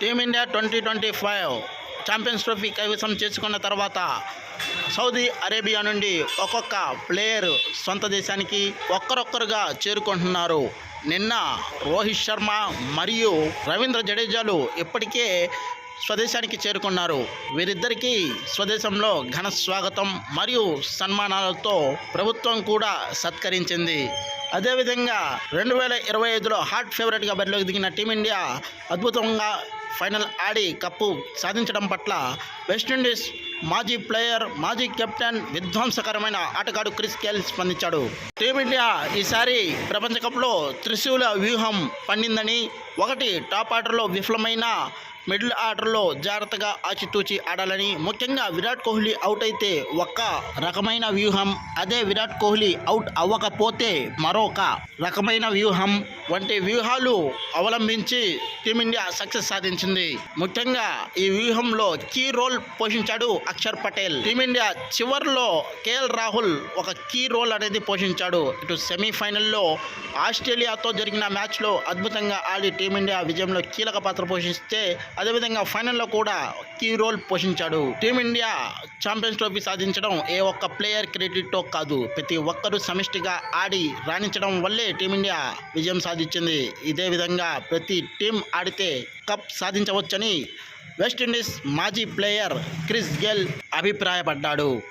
Team India twenty twenty five champions trophy కైవసం చేసుకున్న తర్వాత సౌదీ అరేబియా నుండి ఒక్కొక్క ప్లేయర్ సొంత దేశానికి ఒక్కరొక్కరుగా చేరుకుంటున్నారు. నిన్న రోహిత్ శర్మ మరియు రవీంద్ర జడేజాలు ఇప్పటికే స్వదేశానికి చేరుకున్నారు. వీరిద్దరికీ స్వదేశంలో ఘన స్వాగతం మరియు సన్మానాలతో ప్రభుత్వం కూడా సత్కరించింది. అదేవిధంగా రెండు వేల ఇరవై ఐదులో హాట్ ఫేవరెట్గా బరిలోకి దిగిన టీమిండియా అద్భుతంగా ఫైనల్ ఆడి కప్పు సాధించడం పట్ల వెస్టిండీస్ మాజీ ప్లేయర్ మాజీ కెప్టెన్ విధ్వంసకరమైన ఆటగాడు క్రిస్ గేల్ స్పందించాడు. టీమిండియా ఈసారి ప్రపంచ కప్లో త్రిశూల వ్యూహం పండిందని ఒకటి టాప్ ఆర్డర్లో విఫలమైన మిడిల్ ఆర్డర్లో జాగ్రత్తగా ఆచితూచి ఆడాలని ముఖ్యంగా విరాట్ కోహ్లీ అవుట్ అయితే ఒక్క రకమైన వ్యూహం అదే విరాట్ కోహ్లీ అవుట్ అవ్వకపోతే మరొక రకమైన వ్యూహం వంటి వ్యూహాలు అవలంబించి టీమిండియా సక్సెస్ సాధించింది. ముఖ్యంగా ఈ వ్యూహంలో కీ రోల్ పోషించాడు అక్షర్ పటేల్. టీమిండియా చివర్లో కేఎల్ రాహుల్ ఒక కీ రోల్ అనేది పోషించాడు. ఇటు సెమీఫైనల్లో ఆస్ట్రేలియాతో జరిగిన మ్యాచ్లో అద్భుతంగా ఆడి టీమిండియా విజయంలో కీలక పాత్ర పోషిస్తే అదేవిధంగా ఫైనల్లో కూడా కీ రోల్ పోషించాడు. టీమిండియా ఛాంపియన్స్ ట్రోఫీ సాధించడం ఏ ఒక్క ప్లేయర్ క్రెడిట్తో కాదు. ప్రతి ఒక్కరూ సమిష్టిగా ఆడి రాణించడం వల్లే టీమిండియా విజయం సాధించింది. ఇదే విధంగా ప్రతి టీం ఆడితే కప్ సాధించవచ్చని వెస్టిండీస్ మాజీ ప్లేయర్ క్రిస్ గెల్ అభిప్రాయపడ్డాడు.